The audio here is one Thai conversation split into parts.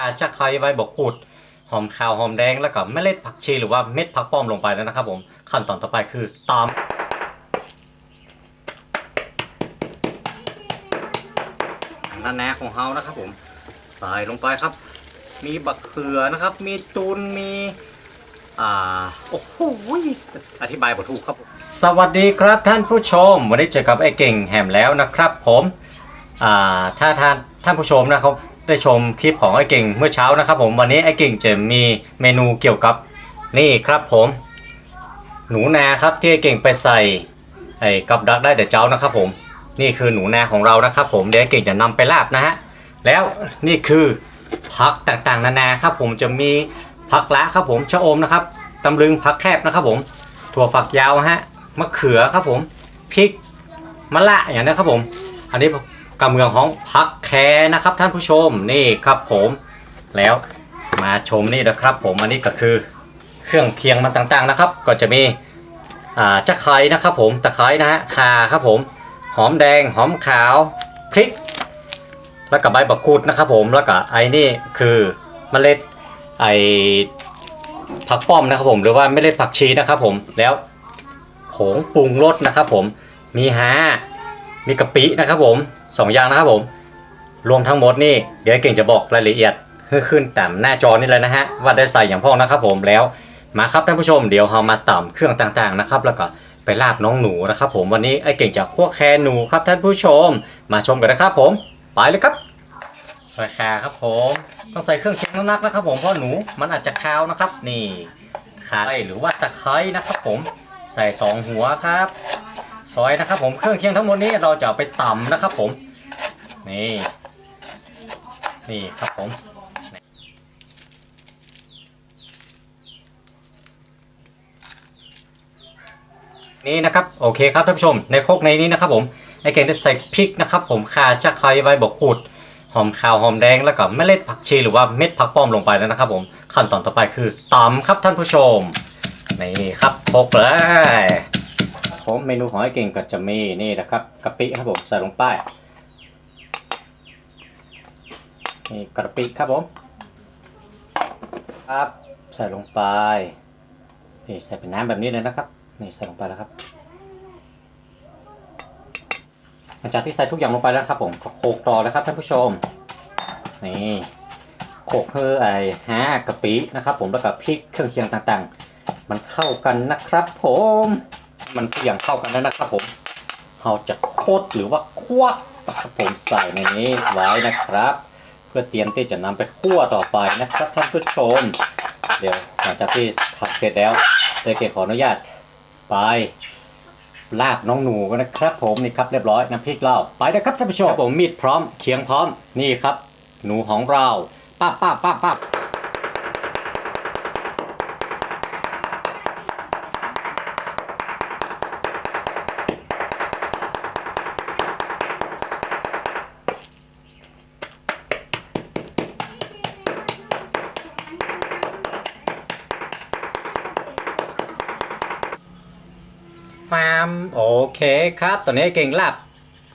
อาจจะใครใบบกขูดหอมขาวหอมแดงแล้วก็เมล็ดผักชีหรือว่าเม็ดผักป้อมลงไปแล้วนะครับ ผมขั้นตอนต่อไปคือตามนั่นแนะของเฮานะครับ ผมใส่ลงไปครับ มีบักเขือนะครับ มีตุนมีอ่าโอ้โหอธิบายบทถูกครับ สวัสดีครับท่านผู้ชม วันนี้เจอกับไอ้เก่งแหมแล้วนะครับ ผมอ่าถ้าท่านท่านผู้ชมนะครับ ได้ชมคลิปของไอ้เก่งเมื่อเช้านะครับ ผมวันนี้ไอ้เก่งจะมีเมนูเกี่ยวกับนี่ครับผม หนูนาครับที่ไอ้เก่งไปใส่ไอ้กับดักได้เดี๋ยวเจ้านะครับผมนี่คือหนูนาของเรานะครับ ผมเดี๋ยวไอ้เก่งจะนำไปลาบนะฮะแล้วนี่คือผักต่างๆ นานาครับ ผมจะมีผักละครับผมชะอมนะครับตำลึงผักแคบนะครับผมถั่วฝักยาวฮะมะเขือครับผมพริกมะละอย่างนี้ครับผม อันนี้ กำเมืองของผักแคนะครับท่านผู้ชมนี่ครับผมแล้วมาชมนี่นะครับ ผมอันนี้ก็คือเครื่องเคียงมันต่างๆนะครับ ก็จะมีอ่าจะไคร้นะครับ ผมตะไคร้นะฮะข่าครับผมหอมแดงหอมขาวพริก แล้วก็ใบบักกูดนะครับ ผมแล้วก็ไอ้นี่คือเมล็ดไอผักป้อมนะครับผมหรือว่าเมล็ดผักชีนะครับ ผมแล้วผงปรุงรสนะครับ ผมมีฮา มีกะปินะครับผมสองอย่างนะครับผม รวมทั้งหมดนี่เดี๋ยวเก่งจะบอกรายละเอียดขึ้นตามหน้าจอนี่เลยนะฮะว่าได้ใส่อย่างพ่อนะครับผมแล้วมาครับท่านผู้ชมเดี๋ยวเรามาต่ำเครื่องต่างๆนะครับแล้วก็ไปลาบน้องหนูนะครับ ผมวันนี้ไอ้เก่งจะคั่วแคหนูครับท่านผู้ชม มาชมกันนะครับผมไปเลยครับใส่ขาครับผมต้องใส่เครื่องเคียงนักๆนะครับ ผมเพราะหนูมันอาจจะคาวนะครับ นี่ขาหรือว่าตะไคร้นะครับ ผมใส่สองหัวครับ ซอยนะครับผมเครื่องเคียงทั้งหมดนี้เราจะไปตำนะครับผม นี่นี่ครับผมนี่นะครับโอเคครับท่านผู้ชมในโคกในนี้นะครับผมไอเก่งได้ใส่พริกนะครับผมข่าจะไคร้ใบบกขูดหอมขาวหอมแดงแล้วก็เมล็ดผักชีหรือว่าเม็ดผักป้อมลงไปแล้วนะครับผมขั้นตอนต่อไปคือตำครับท่านผู้ชมนี่ครับโคกเลย ผมเมนูของไอ้เก่งก็จะมีนี่นะครับกะปิครับผมใส่ลงไปนี่กะปิครับผมครับใส่ลงไปนี่ใส่เป็นน้ำแบบนี้เลยนะครับนี่ใส่ลงไปแล้วครับหลังจากที่ใส่ทุกอย่างลงไปแล้วครับผมก็โขกต่อแล้วครับท่านผู้ชมนี่โขกเพื่อไอ้ฮะกะปินะครับ ผมแล้วก็พริกเครื่องเคียงต่างๆ มันเข้ากันนะครับผม มันทุกอย่างเข้ากันแล้วนะครับผมเราจะโคตรหรือว่าควักนะครับผมใส่ในนี้ไว้นะครับ เพื่อเตรียมที่จะนำไปคั่วต่อไปนะครับท่านผู้ชม เดี๋ยวหลังจากที่ผัดเสร็จแล้วเดยวเกขออนุญาตไปลาบน้องหนูกันนะครับผมนี่ครับเรียบร้อยน้ำพริกเราไปนะครับท่านผู้ชมผมมีดพร้อมเคียงพร้อมนี่ครับ หนูของเราป้าป้าป้าป้า เคครับ ตอนนี้เก่งลาบ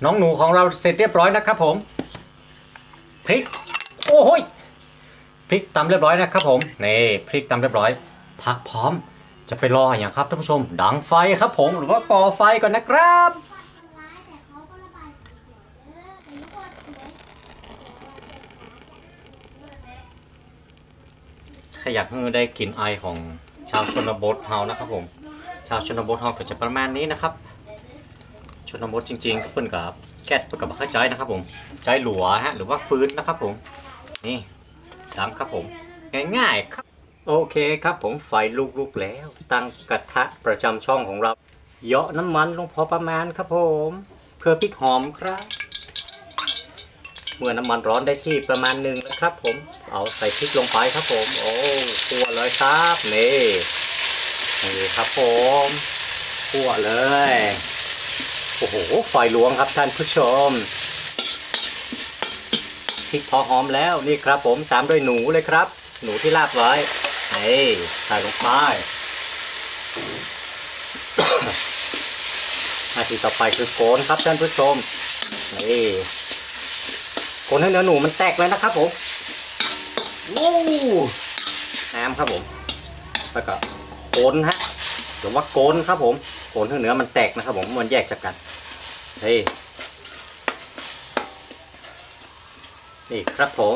น้องหนูของเราเสร็จเรียบร้อยนะครับผมพริก โอ้โหพริกตำเรียบร้อยนะครับผมนี่พริกตำเรียบร้อยพักพร้อม จะไปรออย่างครับท่านผู้ชม ดังไฟครับผมหรือว่าก่อไฟก่อนนะครับร้ายแต่เขาก็ระบายสีเออแต่ลูกก็สวยใครอยากให้ได้กลิ่นไอของชาวชนบทเฮานะครับผม ชาวชนบทเฮาก็จะประมาณนี้นะครับ ชนบทจริงๆก็เพิ่นกับแก๊สเพิ่นกับเข้าใจนะครับผมใจหลัวฮะหรือว่าฟื้นนะครับผมนี่ตามครับผมง่ายๆครับ โอเคครับผมไฟลุกๆแล้ว ตั้งกระทะประจำช่องของเราเหยาะน้ำมันลงพอประมาณครับผม เพื่อพริกหอมครับ เมื่อน้ำมันร้อนได้ที่ประมาณหนึ่งนะครับ ผมเอาใส่พริกลงไปครับผม โอ้คั่วเลยครับนี่นี่ครับผมคั่วเลย โอ้โหไฟหลวงครับท่านผู้ชมพริกพอหอมแล้วนี่ครับผมตามด้วยหนูเลยครับ หนูที่ลาบไว้เฮ้ยใส่ลงไปหน้าทีต่อไปคือโกนครับท่านผู้ชมนี่โคนให้เนื้อหนูมันแตกเลยนะครับผมโว้วน้ำครับผม แล้วก็โคนฮะหรือว่าโกนครับผม โกนที่เนื้อมันแตกนะครับผมมันแยกจากกันเฮ้ยนี่ครับผม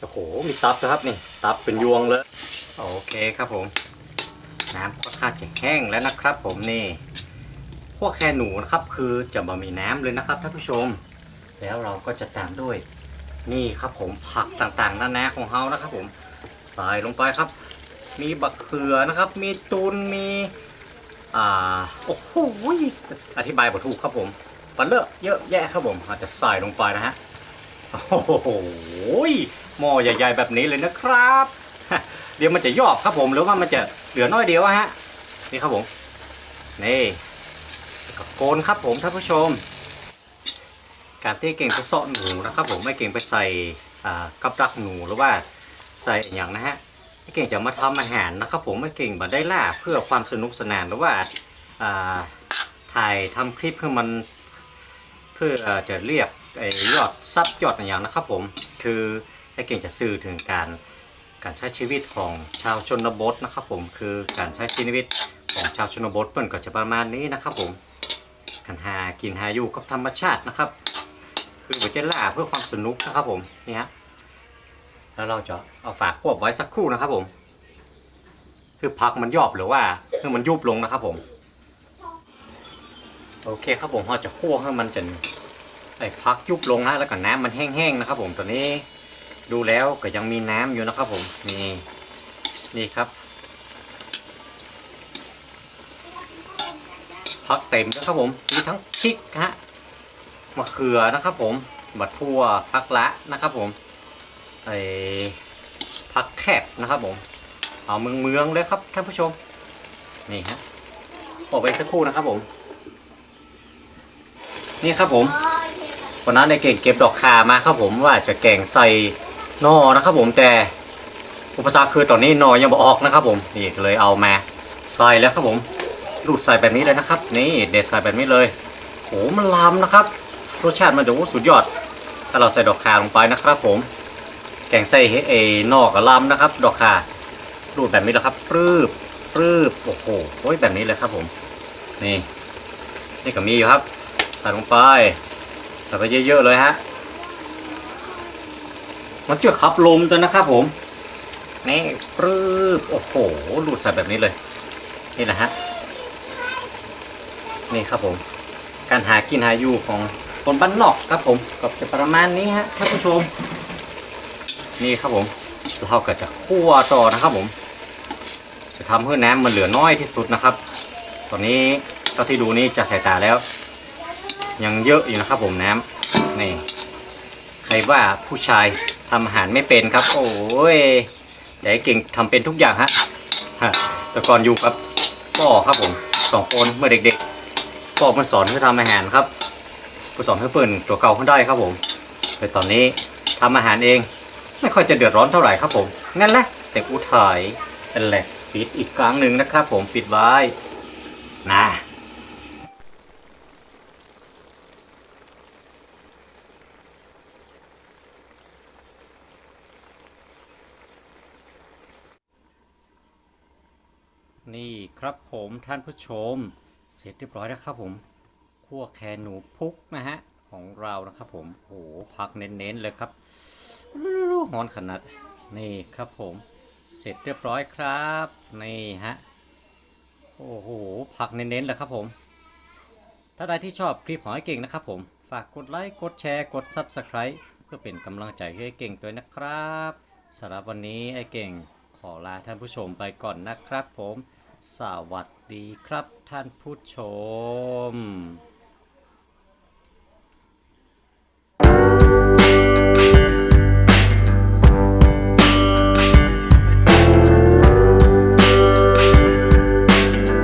โอ้โหมีตับนะครับนี่ ตับเป็นยวงเลยโอเคครับผม น้ำค่อนข้างจะแห้งแล้วนะครับผมนี่พวกแค่หนูนะครับคือจะบะมีน้ำเลยนะครับท่านผู้ชม แล้วเราก็จะตามด้วย นี่ครับผมผักต่างๆนานาของเฮานะครับผมใส่ลงไปครับ มีบักเขือนะครับ มีตุนมีอ่าโอ้โหอธิบายบถูกครับผมปลาเลอะเยอะแยะครับผมอาจจะใส่ลงไปนะฮะโอ้โหหม้อใหญ่ ๆ แบบนี้เลยนะครับ เดี๋ยวมันจะยอบครับผมหรือว่ามันจะเหลือน้อยเดียวฮะนี่ครับผมนี่กโกนครับผมท่านผู้ชม การที่เก่งไปเสาะหนูนะครับ ผมไม่เก่งไปใส่กับดักหนูหรือว่าใส่อย่างนะฮะไม่เก่งจะมาทำอาหารนะครับ ผมไม่เก่งมาได้ล่าเพื่อความสนุกสนานหรือว่าถ่ายทำคลิปเพื่อมันเพื่อจะเรียกอยอดซับยอดอย่างนะครับ ผมคือไอ้เก่งจะสื่อถึงการการใช้ชีวิตของชาวชนบทนะครับ ผมคือการใช้ชีวิตของชาวชนบทเปิ้นก็จะประมาณนี้นะครับ ผมการหากินหาอยู่กับธรรมชาตินะครับ คือหัวเจล่าเพื่อความสนุกนะครับผมนี่ฮะแล้วเราจะเอาฝากควบไว้สักครู่นะครับ ผม คือพักมันยอบหรือว่าคือมันยุบลงนะครับ ผม โอเคครับผมเราจะคั่วให้มันจนไอ้พักยุบลงนะแล้วก็น้ำมันแห้งๆนะครับ ผมตอนนี้ดูแล้วก็ยังมีน้ำอยู่นะครับ ผมนี่นี่ครับพักเต็มนะครับผมมีทั้งพริกฮะ มะเขือนะครับผมบัดทั่วพักละนะครับผมไอ้พักแคบนะครับผม เอาเมืองเมืองเลยครับท่านผู้ชม นี่ฮะออกไปสักครู่นะครับผม นี่ครับผมวันนั้นในเก่งเก็บดอกคามาครับผมว่าจะแกงใส่นอนะครับผมแต่อุปสรรคคือตอนนี้นอยังบอออกนะครับผมนี่เลยเอามาใส่แล้วครับผมรูดใส่แบบนี้เลยนะครับ นี่เด็ดใส่แบบนี้เลยโอ้มันลำนะครับ รสชาติมันจะสุดยอด ถ้าเราใส่ดอกคาลงไปนะครับผม แกงใส่เออนอกกับลำนะครับ ดอกคารูดแบบนี้แหละครับปรืบปรืบโอ้โหโอ้ยแบบนี้เลยครับผม นี่ นี่ก็มีอยู่ครับใส่ลงไปใส่ไปเยอะๆเลยฮะมันจือขับลมตัวนะครับผมนี่ปรื้บโอ้โหหลุดใส่แบบนี้เลย นี่แหละฮะนี่ครับผม การหากินหาอยู่ของ คนบ้านนอกครับผมก็จะประมาณนี้ฮะท่านผู้ชม นี่ครับผมเราก็จะคั่วต่อนะครับผม จะทำให้น้ำมันเหลือน้อยที่สุดนะครับ ตอนนี้เท่าที่ดูนี่จะใส่ตาแล้ว ยังเยอะอยู่นะครับผมน้ำนี่ใครว่าผู้ชายทำอาหารไม่เป็นครับ โอ้ยแต่เก่งทำเป็นทุกอย่างฮะฮะแต่ก่อนอยู่กับพ่อครับผมสองคนเมื่อเด็กๆพ่อมันสอนให้ทำอาหารครับ ผสอนให้เปิ่นตัวเก่าเขาได้ครับผมแต่ตอนนี้ทำอาหารเอง ไม่ค่อยจะเดือดร้อนเท่าไหร่ครับผมนั่นแหละแต่กูถ่ายเป็นแหละปิดอีกครั้งหนึ่งนะครับ ผมปิดไว้นะนี่ครับผมท่านผู้ชม เสร็จเรียบร้อยแล้วครับผม คั่วแคนูพุกนะฮะ ของเรานะครับผม โอ้โหผักเน้นๆเลยครับหอนขนาดนี่ครับผม เสร็จเรียบร้อยครับ นี่ฮะ โอ้โห ผักเน้นๆเลยครับผม ถ้าใดที่ชอบคลิปของไอ้เก่งนะครับผม ฝากกดไลค์ กดแชร์ กด Subscribe เพื่อเป็นกำลังใจให้ไอ้เก่งด้วยนะครับสำหรับวันนี้ไอ้เก่งขอลาท่านผู้ชมไปก่อนนะครับผม สวัสดีครับท่านผู้ชม